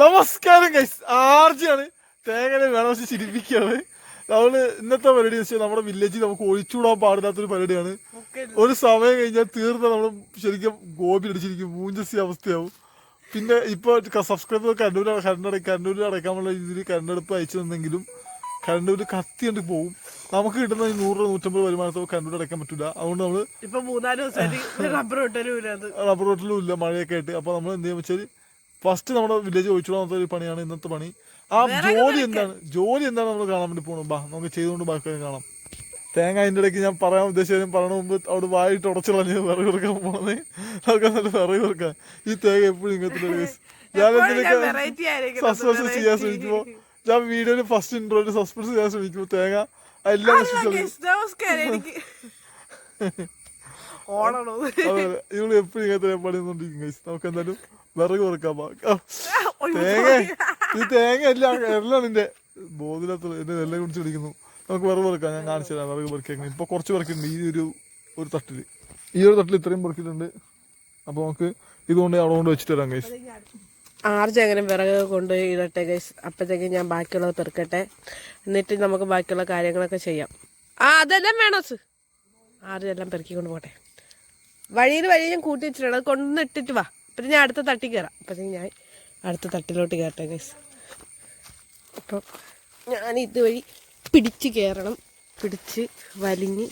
നമസ്കാരം ഗൈസ് ആർജിയാണ്. തേങ്ങനെ വേണം വെച്ച് ചിരിപ്പിക്കുകയാണ്. നമ്മൾ ഇന്നത്തെ പരിപാടി വെച്ചാൽ നമ്മുടെ വില്ലേജിൽ നമുക്ക് ഒഴിച്ചുകൂടാൻ പാടില്ലാത്തൊരു പരിപാടിയാണ്. ഒരു സമയം കഴിഞ്ഞാൽ തീർന്ന നമ്മൾ ശരിക്കും ഗോപി അടിച്ചിരിക്കും. മൂഞ്ചസി അവസ്ഥയാവും. പിന്നെ ഇപ്പൊ സബ്സ്ക്രൈബർ കണ്ണൂർ കണ്ണട കണ്ണൂരിൽ അടയ്ക്കാനുള്ള രീതിയിൽ കണ്ണെടുപ്പ് അയച്ചു തന്നെങ്കിലും കണ്ണൂര് കത്തി കണ്ട് പോകും നമുക്ക് കിട്ടുന്ന നൂറ് നൂറ്റമ്പത് വരുമാനത്തോ കണ്ണൂർ അടയ്ക്കാൻ പറ്റില്ല അതുകൊണ്ട് നമ്മൾ ഇപ്പൊ മൂന്നാൽ ദിവസമായിട്ട് റബ്ബർ വിട്ടലും റബ്ബർ റോട്ടിലും ഇല്ല മഴയൊക്കെ ആയിട്ട്. അപ്പൊ നമ്മൾ എന്ത് ചെയ്യാന്ന് വെച്ചാൽ ഫസ്റ്റ് നമ്മുടെ വില്ലേജ് ഒഴിച്ചുകൂടാത്ത ഒരു പണിയാണ് ഇന്നത്തെ പണി. ആ ജോലി എന്താണ്? ജോലി എന്താണ് നമ്മൾ കാണാൻ വേണ്ടി പോകണം ബാ നമുക്ക് ചെയ്തുകൊണ്ട് ബാക്കി കാണാം. തേങ്ങ അതിന്റെ ഇടയ്ക്ക് ഞാൻ പറയാൻ ഉദ്ദേശിച്ചാലും പറയണ മുമ്പ് അവിടെ വായിട്ട് ഉടച്ചുകളഞ്ഞ് വിറക് വെറുക്കാൻ പോണത്. നമുക്ക് നല്ല വിറക് വെറുക്കാൻ ഈ തേങ്ങ എപ്പോഴും ഇങ്ങനത്തെ ഞാൻ എന്തിനൊക്കെ സസ്പെൻസ് ചെയ്യാൻ ശ്രമിക്കുമ്പോൾ ഞാൻ വീഡിയോയിൽ ഫസ്റ്റ് ഇൻട്രോയിൽ സസ്പെൻസ് ചെയ്യാൻ ശ്രമിക്കുമ്പോൾ തേങ്ങ എല്ലാം ഇവൾ എപ്പോഴും ഇങ്ങനത്തെ പണിയൊന്നും നമുക്ക് എന്തായാലും വിറക് കൊടുക്കാൻ തേങ്ങ. ഈ തേങ്ങ എല്ലാം എല്ലാം നിന്റെ ബോധിനകത്ത് എന്റെ എല്ലാം കുടിച്ച് പിടിക്കുന്നു നമുക്ക് വിറക് കൊടുക്കാം ഞാൻ കാണിച്ചു തരാം വിറക് പെറുക്കിയേക്കണം. ഇപ്പൊ കുറച്ച് പെറുക്കിട്ടുണ്ട് ഈ ഒരു ഒരു തട്ടിൽ. ഈ ഒരു തട്ടിൽ ഇത്രയും പെറുക്കിയിട്ടുണ്ട്. അപ്പൊ നമുക്ക് ഇതുകൊണ്ട് അവിടെ കൊണ്ട് വെച്ചിട്ട് തരാം കൈസ് ആർജ് അങ്ങനെ വിറക് കൊണ്ട് ഇടട്ടെ ഗൈസ് അപ്പോഴത്തേക്കും ഞാൻ ബാക്കിയുള്ളത് പെറുക്കട്ടെ. എന്നിട്ട് നമുക്ക് ബാക്കിയുള്ള കാര്യങ്ങളൊക്കെ ചെയ്യാം. ആ അതെല്ലാം വേണോ സ് ആർജ് എല്ലാം പെറുക്കി കൊണ്ട് പോട്ടെ. വഴിയിൽ വഴി ഞാൻ കൂട്ടി വെച്ചിട്ടുണ്ട്. അത് കൊണ്ടുവന്ന് ഇട്ടിട്ട് വാ. അപ്പം ഞാൻ അടുത്ത തട്ടി കയറാം അപ്പം ഞാൻ അടുത്ത തട്ടിലോട്ട് കയറട്ടെ ഗൈസ് അപ്പം ഞാൻ ഇതുവഴി പിടിച്ച് കയറണം പിടിച്ച് വലിഞ്ഞ്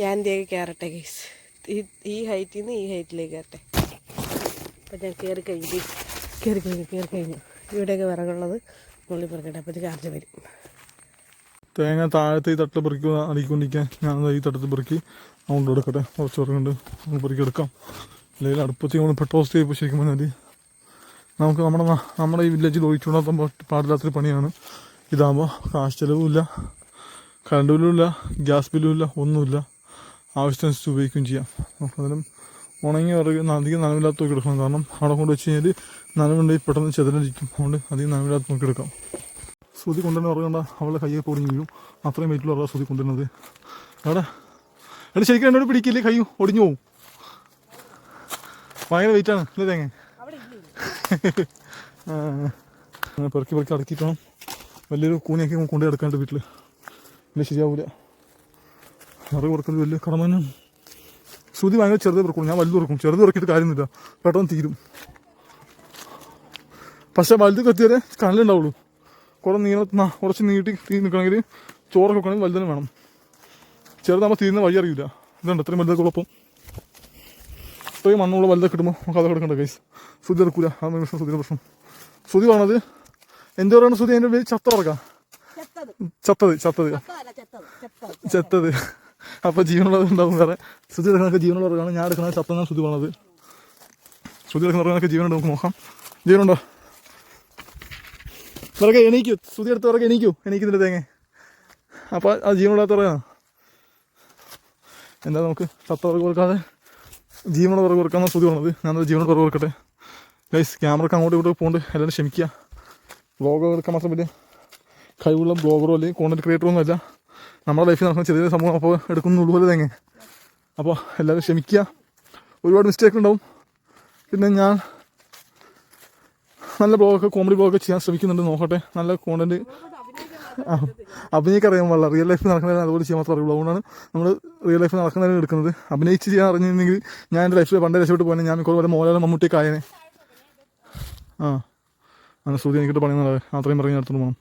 ഞാൻ ഇതിലേക്ക് കയറട്ടെ ഗൈസ് ഈ ഹൈറ്റിൽ നിന്ന് ഈ ഹൈറ്റിലേക്ക് കയറട്ടെ അപ്പം ഞാൻ കയറി കഴിഞ്ഞു കയറി കഴിഞ്ഞു കയറി കഴിഞ്ഞു. ഇവിടെയൊക്കെ വിറകുള്ളത് മുകളിൽ പറക്കട്ടെ അപ്പോഴത്തേക്ക് ആർജ് വരും. തേങ്ങ താഴത്തെ ഈ തട്ടിൽ പെറുക്കി അടിക്കൊണ്ടിരിക്കാൻ ഞാൻ ഈ തട്ടത്തിൽ പെറുക്കി അതുകൊണ്ട് എടുക്കട്ടെ. കുറച്ച് നമ്മൾ പെറുക്കി എടുക്കാം. അല്ലെങ്കിൽ അടുപ്പത്തി നമ്മൾ പെട്ടോസ്റ്റ് ചെയ്യുമ്പോൾ ശരിക്കും പറഞ്ഞാൽ നമുക്ക് നമ്മുടെ നമ്മുടെ ഈ വില്ലേജിൽ ഒഴിച്ചുകൊണ്ടാത്ത പാടില്ലാത്തൊരു പണിയാണ്. ഇതാകുമ്പോൾ കാശ് ചിലവും ഇല്ല കറണ്ട് ബില്ലും ഇല്ല ഗ്യാസ് ബില്ലും ഇല്ല ഒന്നുമില്ല. ആവശ്യത്തിനനുസരിച്ച് ഉപയോഗിക്കുകയും ചെയ്യാം. അതിനും ഉണങ്ങി വിറക് അധികം നനവില്ലാത്ത നോക്കി എടുക്കണം. കാരണം അവിടെ കൊണ്ട് വെച്ച് കഴിഞ്ഞാൽ നനവുണ്ടെങ്കിൽ പെട്ടെന്ന് ചെതലിരിക്കും അതുകൊണ്ട് അധികം നനവില്ലാത്ത നോക്കി എടുക്കാം. ശ്രുതി കൊണ്ടുവരുന്ന ഉറങ്ങണ്ട. അവളുടെ കൈയൊക്കെ പൊടിഞ്ഞു വീഴും. അത്രയും വെയിറ്റുള്ള ഉറങ്ങാൻ ശ്രുതി കൊണ്ടുവരുന്നത്. എവിടെ എവിടെ ശരിക്കും എന്നോട് പിടിക്കില്ലേ? കൈ ഒടിഞ്ഞു പോവും. ഭയങ്കര വെയിറ്റ് ആണ്. അല്ലേ തേങ്ങ. പെറുക്കി പെറുക്കി അടക്കിയിട്ട് വേണം വലിയൊരു കൂനിയൊക്കെ കൊണ്ടു എടുക്കാണ്ട് വീട്ടിൽ ഇല്ല ശരിയാവൂല. നിറയെ കൊടുക്കുന്നത് വലിയ കടമ തന്നെ ശ്രുതി ഭയങ്കര ചെറുത് പെറുക്കും ഞാൻ വലുത് പെറുക്കും. ചെറുത് പെറുക്കിയിട്ട് കാര്യമൊന്നുമില്ല. പെട്ടെന്ന് തീരും. പക്ഷെ വലുത് കത്തിയാലേ കനലുണ്ടാവുള്ളൂ കുറേ നീള കുറച്ച് നീട്ടി തീ നിൽക്കണമെങ്കിൽ ചോറൊക്കെ വെക്കണമെങ്കിൽ വലുതന്നെ വേണം. ചെറുതാകുമ്പോൾ തീരുന്ന വഴി അറിയില്ല ഇതുണ്ട് അത്രയും വലുതൊക്കെ ഉള്ളപ്പം. ഇത്രയും മണ്ണുള്ള വലുതൊക്കെ കിട്ടുമ്പോൾ നമുക്ക് അതൊക്കെ എടുക്കണ്ട കൈസ് ശ്രുതി എടുക്കൂല. അതാണ് നിമിഷം ശ്രുതിയുടെ പ്രശ്നം. ശ്രുതി പറഞ്ഞത് എന്ത് പറയുന്നത് ശ്രുതി അതിന്റെ പേര് ചത്ത പറക്കാം ചത്തത്. ചത്തത് ചത്തത്. അപ്പോൾ ജീവനുള്ളത് ഉണ്ടാവും വേറെ. ശ്രുതി ജീവനുള്ള ജീവനുള്ളവർക്കാണ്. ഞാൻ എടുക്കുന്നത് ചത്തന്നാണ് ശ്രുതി പറഞ്ഞത് ശ്രുതി എടുക്കുന്നവർക്കൊക്കെ ജീവനുണ്ട് നമുക്ക് നോക്കാം. ജീവനുണ്ടോ വിറകെ എണീക്കൂ. ശ്രുതി എടുത്ത് വിറകെ എണീക്കൂ എണീക്കുന്നില്ല തേങ്ങ. അപ്പോൾ ആ ജീവനുള്ളാത്ത പറയാം എന്താ നമുക്ക് ചത്ത വിറക് കൊടുക്കാതെ പുറകെ കൊടുക്കാമെന്ന സ്തുതി പറഞ്ഞത് ഞാനത് ജീവനോട് പുറകെ കൊടുക്കട്ടെ ഗൈസ് ക്യാമറക്ക് അങ്ങോട്ടും ഇങ്ങോട്ട് പോകുന്നുണ്ട് എല്ലാവരും ക്ഷമിക്കുക. വ്ളോഗ് എടുക്കാൻ മാത്രം വലിയ കഴിവുള്ള ബ്ലോഗറോ അല്ലെങ്കിൽ കോണ്ടന്റ് ക്രിയേറ്ററോ ഒന്നുമല്ല നമ്മുടെ ലൈഫിൽ നടക്കുന്ന ചെറിയ സംഭവം അപ്പോൾ എടുക്കുന്നുള്ളൂ പോലെ തന്നെ. അപ്പോൾ എല്ലാവരും ക്ഷമിക്കുക. ഒരുപാട് മിസ്റ്റേക്ക് ഉണ്ടാവും. പിന്നെ ഞാൻ നല്ല ബ്ലോഗൊക്കെ കോമഡി ബ്ലോഗൊക്കെ ചെയ്യാൻ ശ്രമിക്കുന്നുണ്ട്. നോക്കട്ടെ. നല്ല കോണ്ടന്റ് അഭിനയിക്ക് അറിയാൻ പാടില്ല. റിയൽ ലൈഫ് നടക്കുന്നതിന് അതുപോലെ ചെയ്യാൻ മാത്രമേ അറിയുള്ളൂ. അതുകൊണ്ടാണ് നമ്മൾ റിയൽ ലൈഫ് നടക്കുന്നതിന് എടുക്കുന്നത്. അഭിനയിച്ച് ചെയ്യാൻ അറിഞ്ഞിരുന്നെങ്കിൽ ഞാൻ എന്റെ ലൈഫിൽ പണ്ടേ രക്ഷപ്പെട്ട് പോകാൻ ഞാൻ മിക്കവാറും പോലെ മോലാലും മമ്മൂട്ടിയൊക്കെ കായനെ ആ. അങ്ങനെ ശ്രുതി എനിക്കിട്ട് പണിയുന്നത് അത്രയും പറഞ്ഞ് നടത്തുന്നു പോകണം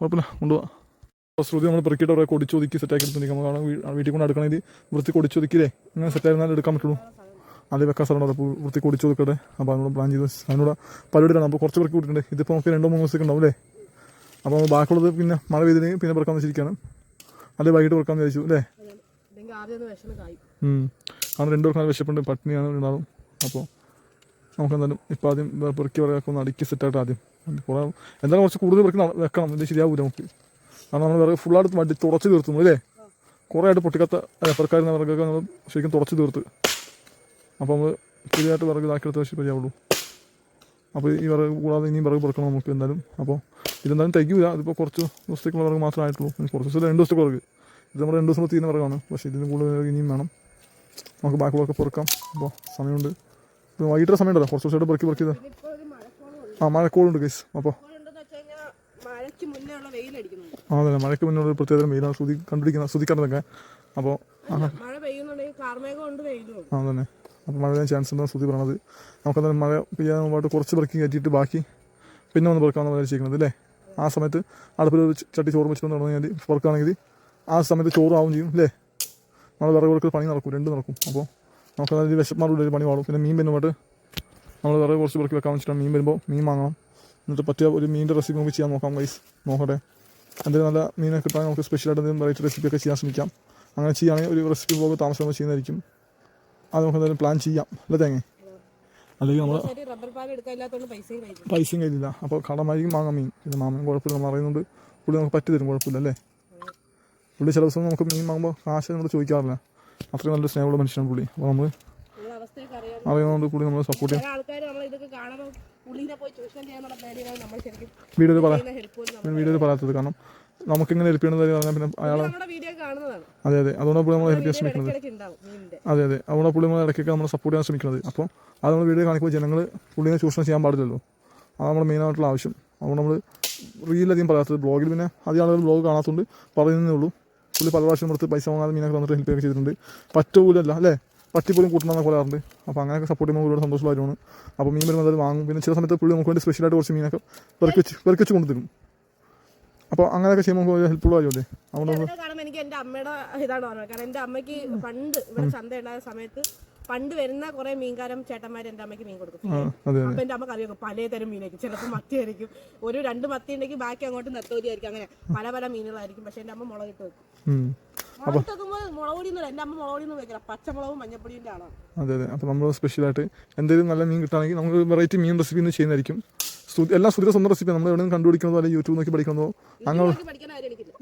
കുഴപ്പമില്ല. കൊണ്ടുപോകാം അപ്പോൾ ശ്രുതി നമ്മൾ പെറുക്കിയിട്ട് അവരെ കൊടിച്ചൊതുക്കി സെറ്റാക്കി എടുത്തിരിക്കും വീ- വീട്ടിൽ കൊണ്ട് എടുക്കണമെങ്കിൽ വൃത്തി കൊടിച്ചൊതുക്കിയില്ലേ? ഇങ്ങനെ സെറ്റായിരുന്നാലും എടുക്കാൻ പറ്റുള്ളൂ. അതേ വെക്കാൻ സ്ഥലമുണ്ട് അപ്പോൾ വൃത്തി കൊടിച്ചൊതുക്കട്ടെ. അപ്പോൾ അതിനോട് പ്ലാൻ ചെയ്ത് അതിനോട് പരിപാടിയിലാണ് അപ്പോൾ കുറച്ച് പേർക്ക് കൂട്ടിയിട്ടുണ്ട് ഇതിപ്പോൾ നമുക്ക് രണ്ടോ മൂന്ന് ദിവസത്തേക്ക് ഉണ്ടാവും അല്ലേ? അപ്പോൾ നമ്മൾ ബാക്കിയുള്ളത് പിന്നെ മഴ പെയ്തിന് പിന്നെ പെറുക്കാൻ വെച്ചിരിക്കുകയാണ്. അല്ലെ വൈകിട്ട് പെറുക്കാൻ വിചാരിച്ചു അല്ലേ. കാരണം രണ്ടു പേർക്കും വിശപ്പുണ്ട് പട്ടിണിയാണ് ഉണ്ടാവും. അപ്പോൾ നമുക്ക് എന്തായാലും ഇപ്പോൾ ആദ്യം പെറുക്കി പറയാൻ ഒന്ന് അടുക്കി സെറ്റായിട്ട് ആദ്യം. കുറേ എന്തായാലും കുറച്ച് കൂടുതൽ പെറുക്കി വെക്കണം. ഇത് ശരിയാവില്ല നമുക്ക്. കാരണം നമ്മൾ വേറെ ഫുള്ളായിട്ട് വണ്ടി തുടച്ച് തീർത്തു അല്ലേ? കുറേ ആയിട്ട് പൊട്ടിക്കാത്ത പെറുക്കാരുന്ന വിറകൊക്കെ നമ്മൾ ശരിക്കും തുടച്ച് തീർത്ത്. അപ്പോൾ നമ്മൾ പുതിയതായിട്ട് വിറക് ഇതാക്കിയെടുത്ത ശരിയാവുള്ളൂ അപ്പോൾ ഈ വിറക് കൂടാതെ ഇനിയും വിറക് പെറുക്കണം നമുക്ക് എന്തായാലും. അപ്പോൾ ഇതെന്തായാലും തികയില്ല അതിപ്പോൾ കുറച്ച് ദിവസത്തേക്കുള്ള വിറക് മാത്രമേ ആയിട്ടുള്ളൂ. ഇനി കുറച്ച് ദിവസം രണ്ട് ദിവസത്തെ വിറക് ഇത് നമ്മൾ രണ്ട് ദിവസം തീരുന്ന വിറകാണ് പക്ഷേ ഇതിന് കൂടുതൽ ഇനിയും വേണം. നമുക്ക് ബാക്കിയുള്ളതൊക്കെ പൊറുക്കാം. അപ്പോൾ സമയമുണ്ട്. ഇപ്പോൾ വൈകിട്ട് സമയമുണ്ടല്ലോ കുറച്ച് ദിവസമായിട്ട് പെറുക്കി പെറുക്കി ആ മഴക്കോളുണ്ട് കേസ് അപ്പോൾ ആ അതെ മഴയ്ക്ക് മുന്നേ ഒരു പ്രത്യേകതരം വെയിലാണ് ശ്രുതി കണ്ടുപിടിക്കുന്ന ശ്രുതിക്കണതൊക്കെ. അപ്പോൾ ആ തന്നെ അപ്പോൾ മഴ ചാൻസ് ഉണ്ടെന്ന് ശ്രുതി പറഞ്ഞത്. നമുക്കെന്തായാലും മഴ പെയ്യാൻ മുമ്പായിട്ട് കുറച്ച് പെറുക്കി കയറ്റിയിട്ട് ബാക്കി പിന്നെ ഒന്ന് പെറുക്കാമെന്ന് വിചാരിച്ചിരിക്കുന്നത് അല്ലേ? ആ സമയത്ത് അടുപ്പിൽ ചട്ടി ചോറ് വെച്ചിട്ട് നടന്നു കഴിഞ്ഞാൽ വർക്കാണെങ്കിൽ ആ സമയത്ത് ചോറാവും ചെയ്യും അല്ലേ നമ്മൾ വിറക് കൊടുക്കൽ പണി നടക്കും രണ്ട് നടക്കും. അപ്പോൾ നമുക്ക് അതായത് വിശപ്പാറുള്ള ഒരു പണി പാടും പിന്നെ മീൻ വരുമ്പോട്ട് നമ്മൾ വിറക് കുറച്ച് പെറുക്കി വെക്കാൻ വെച്ചിട്ട് മീൻ വരുമ്പോൾ മീൻ വാങ്ങണം. എന്നിട്ട് പറ്റിയ ഒരു മീനിന്റെ റെസിപ്പി നമുക്ക് ചെയ്യാൻ നോക്കാം വൈസ് നോക്കട്ടെ. എന്തെങ്കിലും നല്ല മീനൊക്കെ കിട്ടാൻ നമുക്ക് സ്പെഷ്യലായിട്ട് എന്തെങ്കിലും വെറൈറ്റി റെസിപ്പിയൊക്കെ ചെയ്യാൻ ശ്രമിക്കാം. അങ്ങനെ ചെയ്യുകയാണെങ്കിൽ ഒരു റെസിപ്പി ബ്ലോഗ് താമസം ചെയ്യുന്നതായിരിക്കും. അത് നമുക്ക് എന്തായാലും പ്ലാൻ ചെയ്യാം അല്ലേ തേങ്ങ? അല്ലെങ്കിൽ നമ്മൾ പൈസയും കയ്യിലില്ല അപ്പോൾ കടമായിരിക്കും വാങ്ങാം മീൻ. പിന്നെ മാമൻ കുഴപ്പമില്ല നമ്മൾ അറിയുന്നുണ്ട് പുള്ളി നമുക്ക് പറ്റി തരും കുഴപ്പമില്ല അല്ലേ? പുള്ളി ചില ദിവസം നമുക്ക് മീൻ വാങ്ങുമ്പോൾ കാശ് നമ്മൾ ചോദിക്കാറില്ല. അത്രയും നല്ല സ്നേഹമുള്ള മനുഷ്യനാണ് പുള്ളി. അപ്പോൾ നമ്മൾ അറിയുന്നതുകൊണ്ട് പുള്ളി നമ്മൾ സപ്പോർട്ട് ചെയ്യാം. വീഡിയോയിൽ പറ ചെയ്യുന്ന ഹെൽപ്പ് പോലും നമ്മൾ വീഡിയോയിൽ പറയാത്തത് കാരണം നമുക്കിങ്ങനെ ഹെൽപ്പ് പറഞ്ഞാൽ പിന്നെ അയാൾ അതെ അതെ. അതുകൊണ്ടാണ് നമ്മൾ ഹെൽപ്പ് ചെയ്യാൻ ശ്രമിക്കുന്നത് അതെ അതെ. അതുകൊണ്ട് പുള്ളി നമ്മൾ ഇടയ്ക്കൊക്കെ നമ്മൾ സപ്പോർട്ട് ചെയ്യാൻ ശ്രമിക്കുന്നത്. അപ്പോൾ അത് നമ്മൾ വീഡിയോ കാണിക്കുമ്പോൾ ജനങ്ങൾ പുള്ളിനെ ചൂഷണം ചെയ്യാൻ പാടില്ലല്ലോ. അതാണ് നമ്മുടെ മെയിനായിട്ടുള്ള ആവശ്യം. അതുകൊണ്ട് നമ്മൾ റീലധികം പറയാത്തത് ബ്ലോഗിൽ പിന്നെ അധികം ആളുകൾ ബ്ലോഗ് കാണാത്തതുകൊണ്ട് പറയുന്നതേ ഉള്ളൂ. പുള്ളി പല പ്രാവശ്യം എടുത്ത് പൈസ വാങ്ങാതെ മീനൊക്കെ തന്നിട്ട് ഹെൽപ്പ് ഒക്കെ ചെയ്തിട്ടുണ്ട്. പറ്റുപോലല്ല അല്ലേ? പറ്റിപ്പോലും കൂട്ടണമെന്നൊക്കെ പറയാറുണ്ട്. അപ്പോൾ അങ്ങനെയൊക്കെ സപ്പോർട്ട് ചെയ്യുമ്പോൾ ഒരുപാട് സന്തോഷമായിരുന്നു അപ്പോൾ മീൻ വരുമ്പോൾ അത് വാങ്ങും. പിന്നെ ചില സമയത്ത് പുള്ളി നമുക്ക് വേണ്ടി സ്പെഷ്യലായിട്ട് കുറച്ച് മീനൊക്കെ പെറുക്കി വെച്ച് പെറുക്കി വെച്ച് കൊണ്ടുതരും അപ്പോൾ അങ്ങനെയൊക്കെ ചെയ്യുമ്പോൾ നമുക്ക് ഹെൽപ്ഫുൾ അതുകൊണ്ട് കാരണം എനിക്ക് എന്റെ അമ്മയുടെ ഇതാണ് പറഞ്ഞത്. കാരണം എന്റെ അമ്മയ്ക്ക് പണ്ട് ഇവിടെ ചന്ത ഉണ്ടായ സമയത്ത് പണ്ട് വരുന്ന കുറെ മീൻകാരം ചേട്ടന്മാർ എന്റെ അമ്മയ്ക്ക് മീൻ കൊടുക്കും. അപ്പൊ എന്റെ അമ്മയ്ക്ക് അറിയാം പലതരം മീനായിരിക്കും ചിലപ്പോൾ മത്തി ആയിരിക്കും. ഒരു രണ്ട് മത്തി ഉണ്ടെങ്കിൽ ബാക്കി അങ്ങോട്ട് നെത്തോലി ആയിരിക്കും. അങ്ങനെ പല പല മീനുകളായിരിക്കും. പക്ഷെ എന്റെ അമ്മ മുളകിട്ട് വെക്കും. അമ്മ അതെ അതെ. അപ്പോൾ നമ്മൾ സ്പെഷ്യലായിട്ട് എന്തെങ്കിലും നല്ല മീൻ കിട്ടുകയാണെങ്കിൽ നമുക്ക് വെറൈറ്റി മീൻ റെസിപ്പി ചെയ്യുന്നതായിരിക്കും. എല്ലാം സുധിര സ്വന്തം റെസിപ്പി നമ്മൾ എവിടെ നിന്ന് കണ്ടുപിടിക്കുന്നതോ അല്ലെങ്കിൽ യൂട്യൂബ് നോക്കി പഠിക്കുന്നതോ അങ്ങനെ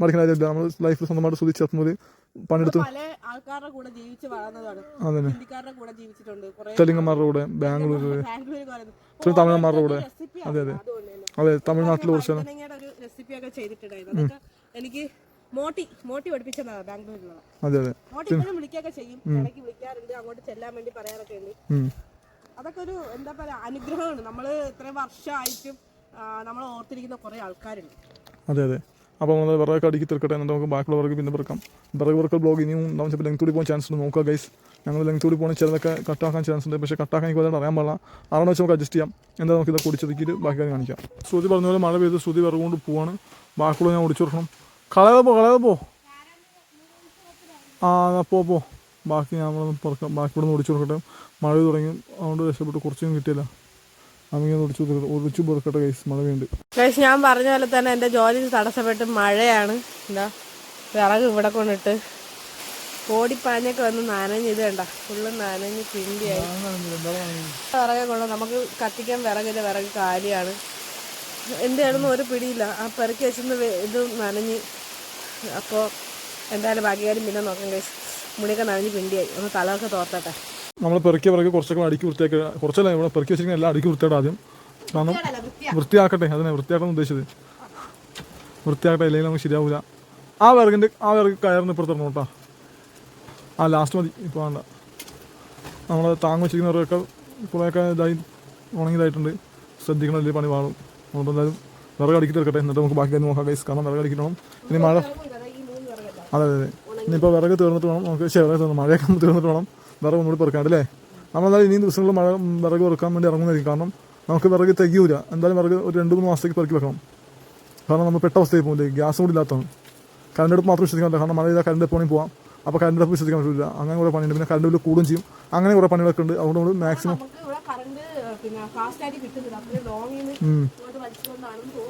പഠിക്കുന്ന കാര്യമില്ല നമ്മൾ ലൈഫിൽ സ്വന്തമായിട്ട് ചേർത്തുമ്പോൾ പണിയെടുത്ത് തെലുങ്കന്മാരുടെ കൂടെ ബാംഗ്ലൂർ തമിഴന്മാരുടെ കൂടെ. അതെ അതെ. അതെ തമിഴ്നാട്ടിൽ കുറച്ച് എനിക്ക് മോട്ടി മോട്ടി പഠിപ്പിച്ചതാണ് ബാംഗ്ലൂരിലുള്ള മോട്ടി വിളിക്കുകയൊക്കെ ചെയ്യും. അങ്ങോട്ട് ചെല്ലാൻ വേണ്ടി പറയാറൊക്കെ ഉണ്ട്. അതൊക്കെ ഒരു എന്താ പറയാ അനുഗ്രഹമാണ്. നമ്മൾ ഇത്രയും വർഷമായിട്ടും നമ്മൾ ഓർത്തിരിക്കുന്ന കുറെ ആൾക്കാരുണ്ട്. അതെ അതെ. അപ്പോൾ നമ്മൾ വിറകൊക്കെ അടുക്കി തീർക്കട്ടെ. എന്നിട്ട് നമുക്ക് ബാക്കിയുള്ള വിറക് പിന്നെ പിറക്കാം വിറക് പെറുക്കൽ ബ്ലോഗ് ഇനിയും ഉണ്ടാവും ചിലപ്പോൾ ലെങ്ത് കൂടി പോകാൻ ചാൻസ് ഉണ്ട്. നോക്കുക ഗൈസ് ഞങ്ങൾ ലെങ്ത് കൂടി പോകുന്ന ചിലതൊക്കെ കട്ടാക്കാൻ ചാൻസ് ഉണ്ട്. പക്ഷേ കട്ടാക്കാൻ എനിക്ക് അതായത് അറിയാൻ പാടില്ല. അവിടെ വെച്ച് നമുക്ക് അഡ്ജസ്റ്റ് ചെയ്യാം. എന്താ നമുക്ക് ഇതൊക്കെ കുടിച്ചൊതുക്കിയിട്ട് ബാക്കി കാര്യം കാണിക്കാം. ശ്രുതി പറഞ്ഞ പോലെ മഴ പെയ്ത് ശ്രുതി വിറക് കൊണ്ട് പോവാണ്. ബാക്കിയുള്ള ഞാൻ ഓടിച്ചു കൊടുക്കണം കളയാതെ പോ കളയാതെ പോ. ആ പോ പോ. ബാക്കി ഞാൻ ഇവിടെ ബാക്കി ഇവിടെ നിന്ന് ഓടിച്ചു കൊടുക്കട്ടെ മഴ തുടങ്ങി. അതുകൊണ്ട് രക്ഷപ്പെട്ട്. കുറച്ചൊന്നും കിട്ടിയില്ല. മഴ ഞാൻ പറഞ്ഞ പോലെ തന്നെ എന്റെ ജോലി തടസ്സപ്പെട്ട് മഴയാണ്. എന്താ വിറക് ഇവിടെ കൊണ്ടിട്ട് ഓടിപ്പാഞ്ഞൊക്കെ വന്ന് നനഞ്ഞ് വേണ്ട ഫുള്ള് നനഞ്ഞ് പിണ്ടിയായി. വിറകെ കൊണ്ട് നമുക്ക് കത്തിക്കാൻ വിറകില്ല വിറക് കാലിയാണ്. എന്താണെന്ന് ഒരു പിടിയില്ല. ആ പെറുക്കി വെച്ചിരുന്ന് ഇത് നനഞ്ഞ്. അപ്പോൾ എന്തായാലും ബാക്കി കാര്യം പിന്നെ നോക്കാം ഗൈസ് മുടിയൊക്കെ നനഞ്ഞ് പിണ്ടിയായി. ഒന്ന് തലമൊക്കെ തോർത്തട്ടെ. നമ്മൾ പെറുക്കിയ പിറകെ കുറച്ചൊക്കെ അടുക്കി വൃത്തിയാക്കി കുറച്ചല്ല ഇവിടെ പെറുക്കി വെച്ചിരിക്കുന്ന എല്ലാം അടുക്കി വൃത്തിയായിട്ട് ആദ്യം കാരണം വൃത്തിയാക്കട്ടെ അതിനെ വൃത്തിയാക്കണം ഉദ്ദേശിച്ചത്. വൃത്തിയാക്കട്ടെ ഇല്ലെങ്കിൽ നമുക്ക് ശരിയാവില്ല ആ വിറകിന്റെ ആ വിറക് കയറിന് ഇപ്പുറത്ത് കേട്ടോ. ആ ലാസ്റ്റ് മതി ഇപ്പോൾ വേണ്ട. നമ്മൾ താങ്ങ് വെച്ചിരിക്കുന്ന വിറകൊക്കെ കുറേയൊക്കെ ഇതായി ഉണങ്ങിയതായിട്ടുണ്ട്. ശ്രദ്ധിക്കണം വലിയ പണി പാടും. അതുകൊണ്ട് എന്തായാലും വിറക് അടുക്കി തീർക്കട്ടെ. എന്നിട്ട് നമുക്ക് ബാക്കി കാര്യം നോക്കാം കൈസ് കാരണം വിറക് അടിക്കണം ഇനി മഴ അതെ അതെ അതെ. ഇനിയിപ്പോൾ വിറക് തീർന്നിട്ട് വേണം നമുക്ക് ചെറുതായി തീർന്നു മഴയൊക്കെ തീർന്നിട്ട് വേണം. വിറക് നമ്മൾ പെറുക്കാണ്ട് അല്ലേ? നമ്മളെന്തായാലും ഇനിയും ദിവസങ്ങളിൽ മഴ വിറക് പെറുക്കാൻ വേണ്ടി ഇറങ്ങുന്നതായിരിക്കും. കാരണം നമുക്ക് വിറക് തികയൂല. എന്തായാലും വിറക് ഒരു രണ്ട് മൂന്ന് മാസത്തേക്ക് പെറുക്കി വെക്കണം. കാരണം നമ്മൾ പെട്ട അവസ്ഥയിൽ പോകില്ലേ ഗ്യാസ് കൂടി ഇല്ലാത്തതാണ്. കറണ്ട് അടുപ്പ് മാത്രം വിശ്വസിക്കാൻ പറ്റില്ല. കാരണം മഴ ചെയ്താൽ കറണ്ട് എപ്പോഴും പോവാം. അപ്പോൾ കറണ്ട് അടുപ്പ് വിശ്വസിക്കാൻ പറ്റില്ല അങ്ങനെ കുറേ പണിയുണ്ട്. പിന്നെ കറണ്ട് ബില്ല് കൂടും ചെയ്യും. അങ്ങനെ കുറേ പണികളൊക്കെ ഉണ്ട്. അതുകൊണ്ട് നമ്മൾ മാക്സിമം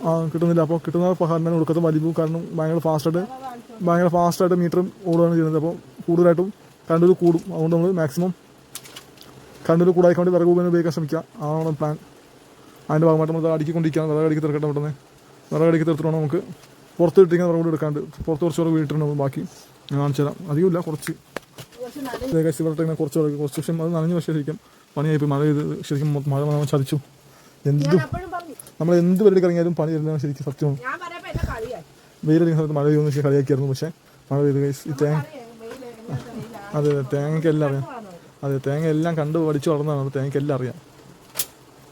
ആ കിട്ടുന്നില്ല. അപ്പോൾ കിട്ടുന്ന കറണ്ടിന് കൊടുക്കാത്ത വലിയ കാരണം ഭയങ്കര ഫാസ്റ്റായിട്ട് ഭയങ്കര ഫാസ്റ്റായിട്ട് മീറ്ററും ഓടുകയാണ് ചെയ്യുന്നത്. അപ്പോൾ കൂടുതലായിട്ടും കറണ്ട് കൂടും. അതുകൊണ്ട് നമ്മൾ മാക്സിമം കറണ്ട് കൂടായിക്കൊണ്ട് വിറക് ഉപയോഗം ഉപയോഗിക്കാൻ ശ്രമിക്കുക. അതാണ് പ്ലാൻ അതിന്റെ ഭാഗമായിട്ട് നമ്മൾ അടിക്കൊണ്ടിരിക്കുക വിറക് അടിക്ക് തീർക്കട്ടെ പെട്ടെന്ന്. വിറക് അടിക്ക് തീർത്തിട്ട് വേണം നമുക്ക് പുറത്ത് ഇട്ടിരിക്കുന്ന വിറക് എടുക്കാണ്ട് പുറത്ത് കുറച്ച് വിറക് വീട്ടിട്ടുണ്ട് ബാക്കി ഞാൻ കാണിച്ചു തരാം. അധികമില്ല കുറച്ച്. ഇവിടെ ഇങ്ങനെ കുറച്ച് വിറക് കുറച്ച് പക്ഷേ അത് നനഞ്ഞ് പക്ഷേ ശരിക്കും പണിയായിപ്പോൾ മഴ ചെയ്ത് ശരിക്കും മഴ വന്നാൽ ചതിച്ചു. എന്ത് നമ്മൾ എന്ത് പരിപാടി ഇറങ്ങിയാലും പണി തരുന്നതാണ് ശരിക്കും സത്യമാണ് വെയിലടിക്കുന്ന സമയത്ത് മഴ പെയ്യുമെന്ന് കളിയാക്കിയായിരുന്നു. പക്ഷേ മഴ പെയ്ത്. ഈ തേങ്ങ വെയിലാണ് അതെ അതെ തേങ്ങയ്ക്ക് എല്ലാം അറിയാം. അതെ തേങ്ങ എല്ലാം കണ്ടു പഠിച്ചു വളർന്നതാണ്. തേങ്ങയ്ക്ക് എല്ലാം അറിയാം.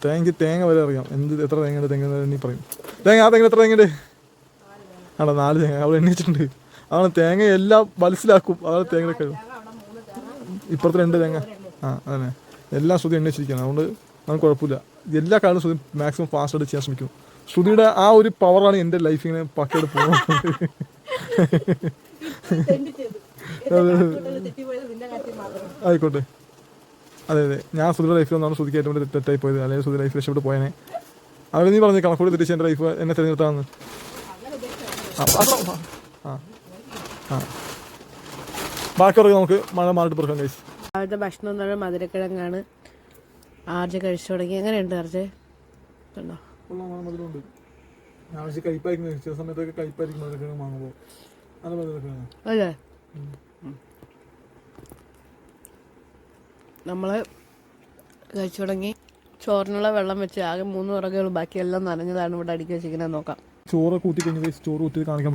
തേങ്ങയ്ക്ക് തേങ്ങ വരെ അറിയാം. എന്ത് എത്ര തേങ്ങ ഉണ്ട് തെങ്ങ് എണ്ണി പറയും. തേങ്ങ ആ തേങ്ങ എത്ര തേങ്ങ ഉണ്ട്? ആണോ നാല് തേങ്ങ. അവിടെ എണ്ണിച്ചിട്ടുണ്ട്. അതാണ് തേങ്ങ എല്ലാം മനസ്സിലാക്കും. അതാണ് തേങ്ങയുടെ കഴിവ്. ഇപ്പുറത്തെ രണ്ട് തേങ്ങ. ആ അതന്നെ. എല്ലാം ശ്രുതി എണ്ണിച്ചിരിക്കുകയാണ്. അതുകൊണ്ട് നമുക്ക് കുഴപ്പമില്ല. എല്ലാ കാലവും ശ്രുതി മാക്സിമം ഫാസ്റ്റ് ചെയ്യാൻ ശ്രമിക്കും. ശ്രുതിയുടെ ആ ഒരു പവറാണ് എന്റെ ലൈഫ് ഇങ്ങനെ പോകുന്നത് ആയിക്കോട്ടെ. അതെ അതെ. ഞാൻ ശ്രുതിയുടെ ലൈഫിൽ ഒന്നാണ് സുധിക്ക് ഏറ്റവും വലിയ തെറ്റായി പോയത് അല്ലെങ്കിൽ സുധി ലൈഫ് രക്ഷപ്പെട്ട് പോയനെ. അവർ നീ പറഞ്ഞു കണക്കൂടി തിരിച്ച് എന്റെ ലൈഫ് എന്നെ തിരഞ്ഞെടുത്താന്ന്. ആ ആ, ബാക്കിയുള്ളത് നമുക്ക് മഴ മാറിയിട്ട് പറക്കാം കൈസ് അവരുടെ ഭക്ഷണം എന്ന് പറഞ്ഞാൽ മധുരക്കിഴങ്ങാണ്. ആർജ് കഴിച്ചു തുടങ്ങി. എങ്ങനെയുണ്ട് ആർജ? കണ്ടോ? ചില സമയത്തൊക്കെ മധുരക്കിഴങ്ങ് വാങ്ങുമ്പോൾ. അല്ലേ നമ്മൾ കഴിച്ചു തുടങ്ങി. ചോറിനുള്ള വെള്ളം വെച്ച് ആകെ മൂന്ന് വിറകുകൾ ബാക്കിയെല്ലാം നനഞ്ഞതാണ് ഇവിടെ അടുക്കി വെച്ചിരിക്കുന്നത് നോക്കാം. ചോറ് കൂട്ടി കഴിഞ്ഞ് ചോറ് കൂട്ടി കാണിക്കാൻ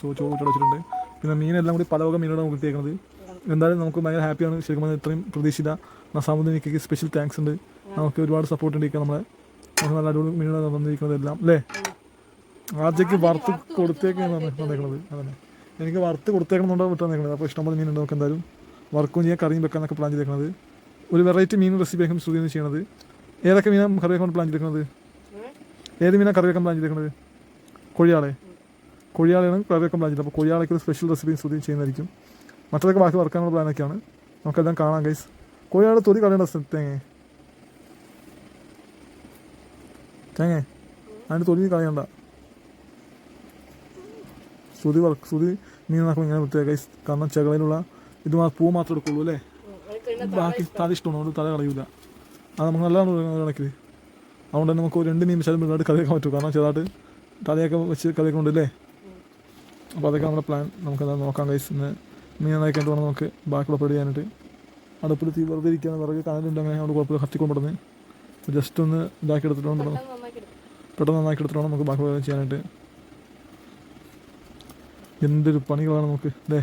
സോ ചോറ് കൂട്ടി വെച്ചിട്ടുണ്ട്. പിന്നെ മീനെല്ലാം കൂടി പല വക മീനുകളാണ് കൂട്ടിയേക്കുന്നത് എന്തായാലും നമുക്ക് ഭയങ്കര ഹാപ്പിയാണ് ശരിക്കും പറഞ്ഞാൽ ഇത്രയും പ്രതീക്ഷിത നസാമുദ്ദീനിക്ക് സ്പെഷ്യൽ താങ്ക്സ് ഉണ്ട്. നമുക്ക് ഒരുപാട് സപ്പോർട്ട് ഉണ്ട് നമ്മളെ. നല്ല അടിപൊളി മീനുകൾ തന്നിരിക്കുന്നത് എല്ലാം. അല്ലേ? ആദ്യക്ക് വറുത്ത് കൊടുത്തേക്കാണ് വന്നേക്കുന്നത് അതന്നെ. എനിക്ക് വറുത്ത് കൊടുത്തേക്കണമെന്നുണ്ടോ വിട്ടു വന്നേക്കുന്നത് അപ്പോൾ ഇഷ്ടംപോലെ മീനുണ്ട് നമുക്ക് എന്തായാലും. വർക്കും ചെയ്യാൻ കറിയും വെക്കാനൊക്കെ പ്ലാൻ ചെയ്തേക്കുന്നത് ഒരു വെറൈറ്റി മീൻ റെസിപ്പി ആയിരിക്കും ശ്രുതി ചെയ്യണത്. ഏതൊക്കെ മീനാണ് കറി വെക്കാൻ പ്ലാൻ ചെയ്തിരിക്കുന്നത്? ഏത് മീനാണ് കറി വെക്കാൻ പ്ലാൻ ചെയ്തിരിക്കുന്നത്? കൊഴിയാളെ. കൊഴിയാളെയാണ് കറി വെക്കാൻ പ്ലാൻ ചെയ്തത്. അപ്പോൾ കൊഴിയാളയ്ക്ക് ഒരു സ്പെഷ്യൽ റെസിപ്പി ശ്രുതി ചെയ്യുന്നതായിരിക്കും. മറ്റൊക്കെ ബാക്കി വർക്കാനുള്ള പ്ലാനൊക്കെയാണ് നമുക്കെല്ലാം കാണാം ഗൈസ് കൊഴിയാളെ തൊലി കളയേണ്ട സ്ഥലത്ത് തേങ്ങ. തേങ്ങ. അതിന്റെ തൊലി കളയണ്ട. ശ്രുതി വർക്ക് ശ്രുതി മീൻ നാക്കും ഇങ്ങനെ ഗൈസ് കാരണം ചെകളയിലുള്ള ഇത് പൂ മാത്രമേ എടുക്കുള്ളൂ അല്ലേ? ബാക്കി തല ഇഷ്ടമാണ് അതുകൊണ്ട് തല കളയൂല. അത് നമുക്ക് നല്ലതാണ് കണക്കിൽ അതുകൊണ്ട് തന്നെ നമുക്ക് രണ്ട് നിമിഷം വെച്ചാലും മൃഗമായിട്ട് കറി പറ്റും. കാരണം ചെറുതായിട്ട് തലയൊക്കെ വെച്ച് കറി വെക്കുന്നുണ്ട് അല്ലേ അപ്പോൾ അതൊക്കെ നമ്മുടെ പ്ലാൻ നമുക്ക് എന്താ നോക്കാം കൈസ് ഇന്ന് മീൻ നന്നാക്കിയിട്ട് വേണം നമുക്ക് ബാക്കിയുള്ള പരിപാടി ചെയ്യാനായിട്ട്. അടുപ്പിൽ തീ വെറുതെ ഇരിക്കാൻ വിറക് കനലുണ്ട് അങ്ങനെ അവിടെ കുഴപ്പമില്ല. കത്തിക്കൊണ്ടിരുന്ന് ജസ്റ്റ് ഒന്ന് ഇതാക്കി എടുത്തിട്ട് വേണം പെട്ടെന്ന് നന്നാക്കി എടുത്തിട്ട് വേണം നമുക്ക് ബാക്കി ചെയ്യാനായിട്ട്. എന്തൊരു പണികളാണ് നമുക്ക് അല്ലേ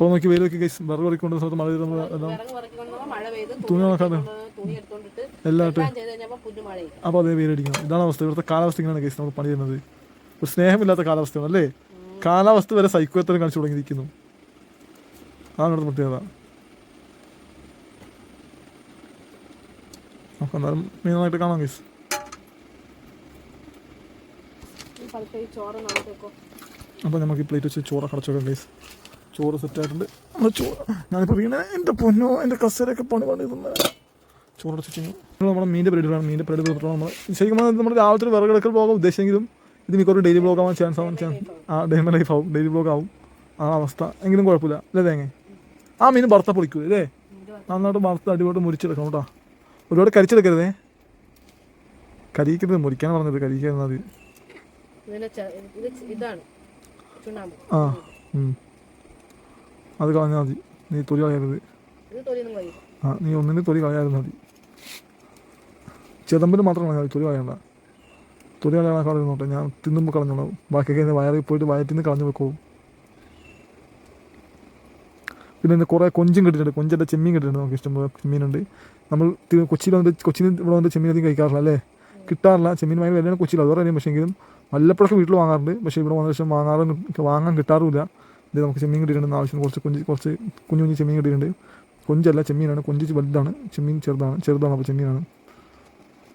ഇപ്പോൾ നോക്കി വെയിൽ ഗൈസ് വിറക് പറിക്കൊണ്ട് സ്ഥലത്ത് മഴ ചെയ്ത് നമ്മൾ പെയ്ത് തുണി നോക്കാതെ തുണി എടുത്തോണ്ടിട്ട് എല്ലാം ഇട്ട് ചെയ്ത് കഴിഞ്ഞപ്പോൾ പുല്ല് മഴയും അപ്പോൾ അതേ വെയിലടിക്കണം. ഇതാണ് അവസ്ഥ. ഇവിടുത്തെ കാലാവസ്ഥ ഇങ്ങനെയാണ് കേസ് നമ്മൾ പണി ചെയ്യുന്നത് ഒരു സ്നേഹമില്ലാത്ത കാലാവസ്ഥയാണ് അല്ലേ? കാലാവസ്ഥ വരെ സൈക്കോത്തരം കാണിച്ചു തുടങ്ങിയിരിക്കുന്നു? അതാണ് ഇവിടുത്തെ പ്രത്യേകത. നമുക്ക് എന്നാലും മീനായിട്ട് കാണാം ഗൈസ്. അപ്പോൾ നമുക്ക് ഈ പ്ലേറ്റ് വെച്ച് ചോറ് കടച്ചോക്കാം കേസ് ചോറ് സെറ്റായിട്ടുണ്ട് ചോറ്. ഞാനിപ്പോൾ വീണ. എന്റെ പൊന്നോ എന്റെ കസേരയൊക്കെ പണി പണി തന്നെ ചോറ് കഴിഞ്ഞു നമ്മുടെ മീന്റെ പരിപാടി മീന്റെ പരിപാടി കൊടുത്തിട്ടാണ് നമ്മൾ ശരിക്കും നമ്മൾ രാവിലത്തെ ഒരു വിറകെടുക്കൽ പോകാൻ ഉദ്ദേശിച്ചെങ്കിലും ഇത് മിക്കവാറും ഡെയിലി ബ്ലോഗ് ആവാൻ ചാൻസ് ആവാൻ ചാൻസ് ആ ഡെയിലി ലൈഫ് ആവും. ഡെയിലി ബ്ലോഗ് ആവും. ആ അവസ്ഥ. എങ്കിലും കുഴപ്പമില്ല. അല്ലേ തേങ്ങ? ആ മീൻ വറുത്ത പൊളിക്കൂ അല്ലേ? നന്നായിട്ട് വറുത്ത് അടിപൊളി മുരിച്ചെടുക്കണം കേട്ടോ. ഒരുപാട് കരിച്ചെടുക്കരുതേ. കരിക്കരുത് മുറിക്കാൻ പറഞ്ഞത് മതി. ഇത് ഇതാണ്. ആ. അത് കളഞ്ഞാൽ മതി. നീ തൊലി കളയരുത് ആ നീ ഒന്നിന് തൊലി കളയായിരുന്നു മതി. ചെതമ്പിന് മാത്രം കളഞ്ഞാൽ മതി. തൊലി കളയണ്ട. തൊലി കളയാൻ കളയുന്നോട്ടെ ഞാൻ തിന്നുമ്പോൾ കളഞ്ഞോളാം. ബാക്കിയൊക്കെ എന്റെ വയറിൽ പോയിട്ട് വയറ്റിൽ നിന്ന് കളഞ്ഞു വെക്കൂ. പിന്നെ ഇന്ന് കുറേ കൊഞ്ചും കിട്ടിയിട്ടുണ്ട്. കൊഞ്ചിന്റെ ചെമ്മീൻ കിട്ടിയിട്ടുണ്ട് നമുക്ക് ഇഷ്ടംപോലെ ചെമ്മീനുണ്ട്. നമ്മൾ കൊച്ചിയിൽ വന്നിട്ട് കൊച്ചിയിൽ ഇവിടെ വന്നിട്ട് ചെമ്മീൻ അധികം കഴിക്കാറില്ല അല്ലേ? കിട്ടാറില്ല. ചെമ്മീൻ ഭയങ്കര വിലയാണ് കൊച്ചിയിൽ. അതുപോലെ അറിയാം പക്ഷേ എങ്കിലും വല്ലപ്പോഴൊക്കെ വീട്ടിൽ വാങ്ങാറുണ്ട്. പക്ഷേ ഇവിടെ വന്ന ശേഷം വാങ്ങാറും വാങ്ങാൻ കിട്ടാറുമില്ല. ഇത് നമുക്ക് ചെമ്മീൻ കിട്ടിയിട്ടുണ്ട് ആവശ്യം കുറച്ച് കൊഞ്ച് കുറച്ച് കുഞ്ഞു കുഞ്ഞു ചെമ്മീൻ കിട്ടിയിട്ടുണ്ട് കൊഞ്ചല്ല ചെമ്മീനാണ്. കൊഞ്ച് വലുതാണ്. ചെമ്മീൻ ചെറുതാണ്. ചെറുതാണ് അപ്പോൾ ചെമ്മീനാണ്.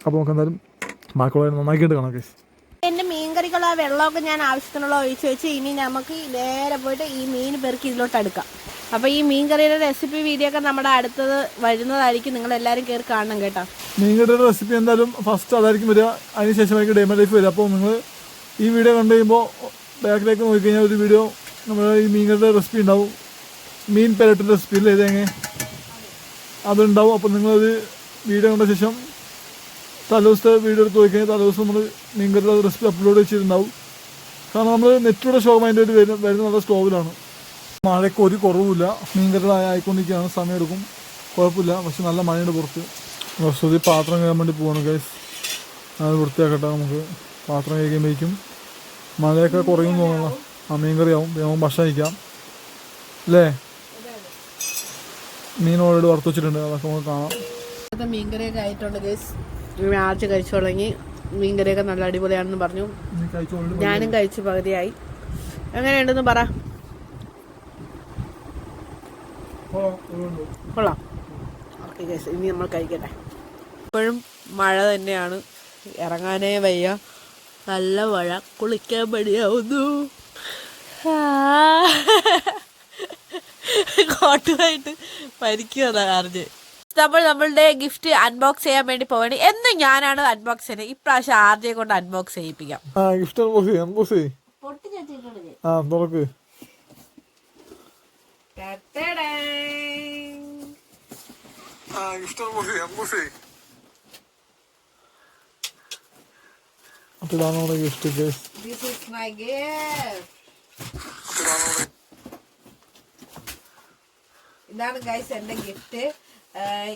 അപ്പോൾ നമുക്ക് എന്തായാലും ബാക്കിയുള്ള നന്നാക്കിയിട്ട് കാണാം കേസ് എന്റെ മീൻകറിക്കുള്ള വെള്ളമൊക്കെ ഞാൻ ആവശ്യത്തിനുള്ള ഒഴിച്ച് വെച്ച് ഇനി നമുക്ക് നേരെ പോയിട്ട് ഈ മീൻ പെറുക്കി ഇതിലോട്ട് എടുക്കാം. അപ്പൊ ഈ മീൻകറിയുടെ റെസിപ്പി വീഡിയോ ഒക്കെ നമ്മുടെ അടുത്തത് വരുന്നതായിരിക്കും. നിങ്ങൾ എല്ലാവരും കയറി കാണണം കേട്ടോ. മീൻകറിയുടെ റെസിപ്പി എന്തായാലും ഫസ്റ്റ് അതായിരിക്കും വരിക. അതിന് ശേഷമായിരിക്കും ഡേമ ലൈഫ് വരിക. അപ്പോൾ നിങ്ങൾ ഈ വീഡിയോ കണ്ടു കഴിയുമ്പോൾ ബാക്കിലേക്ക് നോക്കിക്കഴിഞ്ഞാൽ ഒരു വീഡിയോ നമ്മുടെ ഈ മീനുകളുടെ റെസിപ്പി ഉണ്ടാവും. മീൻ പെരട്ടിന്റെ അല്ലേ തേങ്ങ? അതുണ്ടാവും. അപ്പോൾ നിങ്ങളത് വീഡിയോ കണ്ട ശേഷം തലേദിവസത്തെ വീഡിയോ എടുത്ത് നോക്കിക്കഴിഞ്ഞാൽ തലേദിവസം നമ്മൾ മീൻകറിയുടെ റെസിപ്പി അപ്ലോഡ് ചെയ്തിട്ടുണ്ടാവും. കാരണം നമ്മൾ നെറ്റിലൂടെ ഷോ അതിന്റെ ഒരു വരുന്ന നല്ല സ്റ്റോവിലാണ് മഴയ്ക്ക് ഒരു കുറവുമില്ല. മീൻകറിയുടെ ആയിക്കൊണ്ടിരിക്കുകയാണ്. സമയം എടുക്കും കുഴപ്പമില്ല. പക്ഷെ നല്ല മഴയുണ്ട് പുറത്ത്. വസ്തുതി പാത്രം കഴുകാൻ വേണ്ടി പോവാണ് ഗൈസ് അത് വൃത്തിയാക്കട്ടെ നമുക്ക്. പാത്രം കഴിക്കുമ്പോഴേക്കും മഴയൊക്കെ കുറയും തോന്നുന്നു. ആ മീൻ കറിയാവും നമുക്ക് ഭക്ഷണം കഴിക്കാം അല്ലേ മീൻ ഓൾറെഡി വറുത്ത് വെച്ചിട്ടുണ്ട് അതൊക്കെ നമുക്ക് കാണാം. മീൻകറിയൊക്കെ ആയിട്ടുണ്ട് ഗേസ് ആർച്ച് കഴിച്ചു തുടങ്ങി. മീൻകറിയൊക്കെ നല്ല അടിപൊളിയാണെന്ന് പറഞ്ഞു. ഞാനും കഴിച്ചു പകുതിയായി. എങ്ങനെയുണ്ടെന്ന് പറ. കൊള്ളാം ഓക്കെ ഗൈസ് ഇനി നമ്മൾ കഴിക്കട്ടെ. ഇപ്പോഴും മഴ തന്നെയാണ്. ഇറങ്ങാനേ വയ്യ. നല്ല മഴ. കുളിക്കാൻ പണിയാവുന്നു. കോട്ടുമായിട്ട് പരിക്കുകയാണ് അറിഞ്ഞ്. നമ്മൾ നമ്മളുടെ ഗിഫ്റ്റ് അൺബോക്സ് ചെയ്യാൻ വേണ്ടി പോവാണ്. എന്ന് ഞാനാണ് അൺബോക്സ് ചെയ്യുന്നത്. ഇപ്രാവശ്യം ആർജയെ കൊണ്ട് അൺബോക്സ് ചെയ്യിപ്പിക്കാം. ആ ഗിഫ്റ്റ് അൺബോക്സ് ചെയ്യ് അൺബോക്സ് ചെയ്യ്. ആ തുറക്ക്. ആ ഗിഫ്റ്റ് അൺബോക്സ് ചെയ്യ് അൺബോക്സ് ചെയ്യ്. അപ്പോൾ ഇതാണ് നമ്മുടെ gift this is my gift. ഇതാണ് ഗൈസ് എന്റെ ഗിഫ്റ്റ്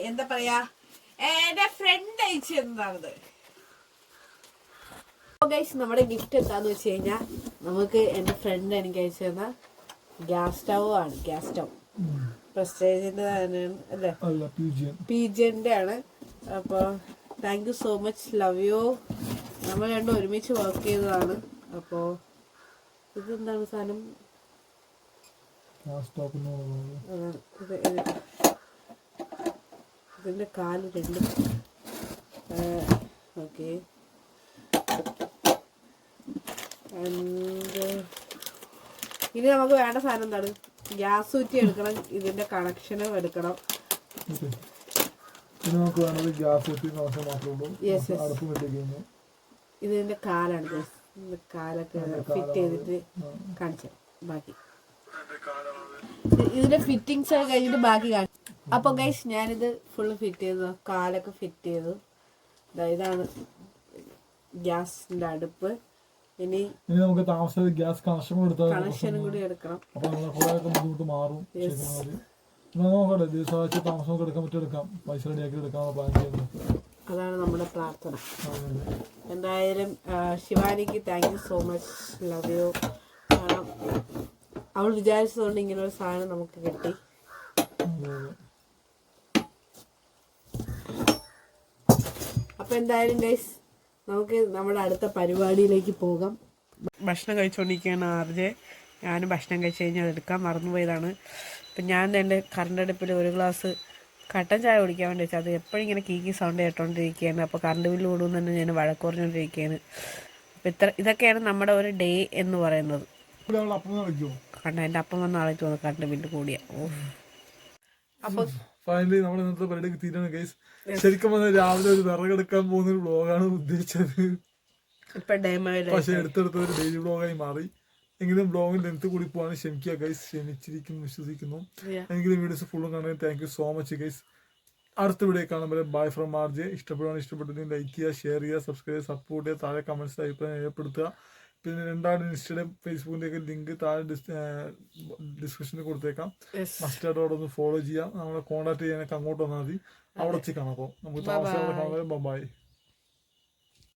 എന്താ പറയാ? എന്റെ ഫ്രണ്ട് അയച്ചു എന്താണത് ഗൈസ് നമ്മുടെ ഗിഫ്റ്റ് എന്താന്ന് വെച്ച് കഴിഞ്ഞാൽ നമുക്ക് എന്റെ ഫ്രണ്ട് എനിക്ക് അയച്ചു തന്ന ഗ്യാസ് സ്റ്റവ് ആണ് ഗ്യാസ് സ്റ്റവ് പ്രസ്റ്റേജിന്റെ തന്നെയാണ് അല്ലേ? അല്ല പി ജി എൻ പി ജിന്റെ ആണ്. അപ്പോൾ thank you so much love you നമ്മൾ രണ്ടും ഒരുമിച്ച് വർക്ക് ചെയ്തതാണ്. അപ്പോൾ ഇതെന്താണ് സാധനം? ഗ്യാസ് സ്റ്റോപ്പ് എന്ന് പറയുന്നത് അതാണ് ഇത് ഇത്. ഇതിന്റെ കാൽ രണ്ടും. ഓക്കെ. ഇനി നമുക്ക് വേണ്ട സാധനം എന്താണ്? ഗ്യാസ് ഊറ്റി എടുക്കണം ഇതിന്റെ കണക്ഷനും എടുക്കണം. നമുക്ക് ഗ്യാസ് കണക്ഷൻ മാത്രമേ ഇതിന്റെ കാലാണ് കാലൊക്കെ ഫിറ്റ് ചെയ്തിട്ട് കാണിച്ചു ബാക്കി. ഇതിന്റെ ഫിറ്റിങ്സ് ഒക്കെ കഴിഞ്ഞിട്ട് ബാക്കി കാണും. അപ്പൊ ഗൈസ് ഞാനിത് ഫുള്ള് ഫിറ്റ് ചെയ്തു. കാലൊക്കെ ഫിറ്റ് ചെയ്തു. ഇതാണ് ഗ്യാസിന്റെ അടുപ്പ്. ഇനി ഇനി നമുക്ക് താമസിച്ചത് ഗ്യാസ് കണക്ഷൻ കൂടെ എടുത്താൽ കണക്ഷനും കൂടി എടുക്കണം. അപ്പൊ നമ്മളെ കുറെ ഒക്കെ ബുദ്ധിമുട്ട് മാറും. നോക്കട്ടെ താമസം എടുക്കാൻ പറ്റും എടുക്കാം? പൈസ റെഡിയാക്കി എടുക്കാനുള്ള പ്ലാൻ ചെയ്യുന്നത് അതാണ് നമ്മുടെ പ്രാർത്ഥന. എന്തായാലും ശിവാനിക്ക് thank you so much love you കാരണം അവൾ വിചാരിച്ചതുകൊണ്ട് ഇങ്ങനെ ഒരു സാധനം നമുക്ക് കിട്ടി. അപ്പൊ എന്തായാലും ഗൈസ് നമുക്ക് നമ്മുടെ അടുത്ത പരിപാടിയിലേക്ക് പോകാം. ഭക്ഷണം കഴിച്ചുകൊണ്ടിരിക്കുകയാണ് ആർജെ. ഞാനും ഭക്ഷണം കഴിച്ചു കഴിഞ്ഞാൽ എടുക്കാൻ മറന്നുപോയതാണ്. അപ്പം ഞാൻ എന്റെ കറണ്ട് അടുപ്പിൽ ഒരു ഗ്ലാസ് കട്ടൻ ചായ കുടിക്കാൻ വേണ്ടി വെച്ചാൽ അത് എപ്പോഴും ഇങ്ങനെ കീക്കി സൗണ്ട് കേട്ടോണ്ടിരിക്കുകയാണ്. അപ്പോൾ കറണ്ട് ബില്ല് കൂടുമെന്ന് തന്നെ ഞാൻ വഴക്കുറഞ്ഞുകൊണ്ടിരിക്കുകയാണ് അപ്പോൾ ഇത്ര ഇതൊക്കെയാണ് നമ്മുടെ ഒരു ഡേ എന്ന് പറയുന്നത്. അപ്പം കാരണം എന്റെ അപ്പം വന്ന ആളെ തോന്നുന്നു കറണ്ട് ബില്ല് കൂടിയ. ഓ അപ്പോൾ ഫൈനലി നമ്മൾ ഇന്നത്തെ പരിപാടിക്ക് തീരാണ് ഗൈസ് ശരിക്കും പറഞ്ഞാൽ രാവിലെ ഒരു വിറകെടുക്കാൻ പോകുന്ന ഒരു വ്ളോഗാണ് ഉദ്ദേശിച്ചത്. പക്ഷെ എടുത്തെടുത്ത ഒരു ഡെയിലി വ്ളോഗായി മാറി. എങ്കിലും ബ്ലോഗിന്റെ ലെങ്ത് കൂടി പോകാൻ ക്ഷമിക്കുക ഗൈസ് ക്ഷമിച്ചിരിക്കുന്നു വിശ്വസിക്കുന്നു. എങ്കിലും വീഡിയോസ് ഫുള്ളും കാണാൻ thank you so much guys അടുത്ത വീഡിയോ കാണുമ്പോൾ ബൈ ഫ്രം ആർ ജെ. ഇഷ്ടപ്പെടുകയാണെങ്കിൽ ഇഷ്ടപ്പെട്ടെങ്കിൽ ലൈക്ക് ചെയ്യുക ഷെയർ ചെയ്യുക സബ്സ്ക്രൈബ് ചെയ്യുക സപ്പോർട്ട് ചെയ്യുക താഴെ കമൻസ് അഭിപ്രായം രേഖപ്പെടുത്തുക. പിന്നെ രണ്ടാണ് ഇൻസ്റ്റയുടെ ഫേസ്ബുക്കിന്റെ ഒക്കെ ലിങ്ക് താഴെ ഡിസ്ക്രിപ്ഷനിൽ കൊടുത്തേക്കാം. മസ്റ്റായിട്ട് അവിടെ ഒന്ന് ഫോളോ ചെയ്യാം. നമ്മളെ കോൺടാക്ട് ചെയ്യാനൊക്കെ അങ്ങോട്ട് വന്നാൽ മതി. അവിടെ വെച്ച് കാണാം അപ്പോൾ നമുക്ക് താമസിക്കാൻ ബൈ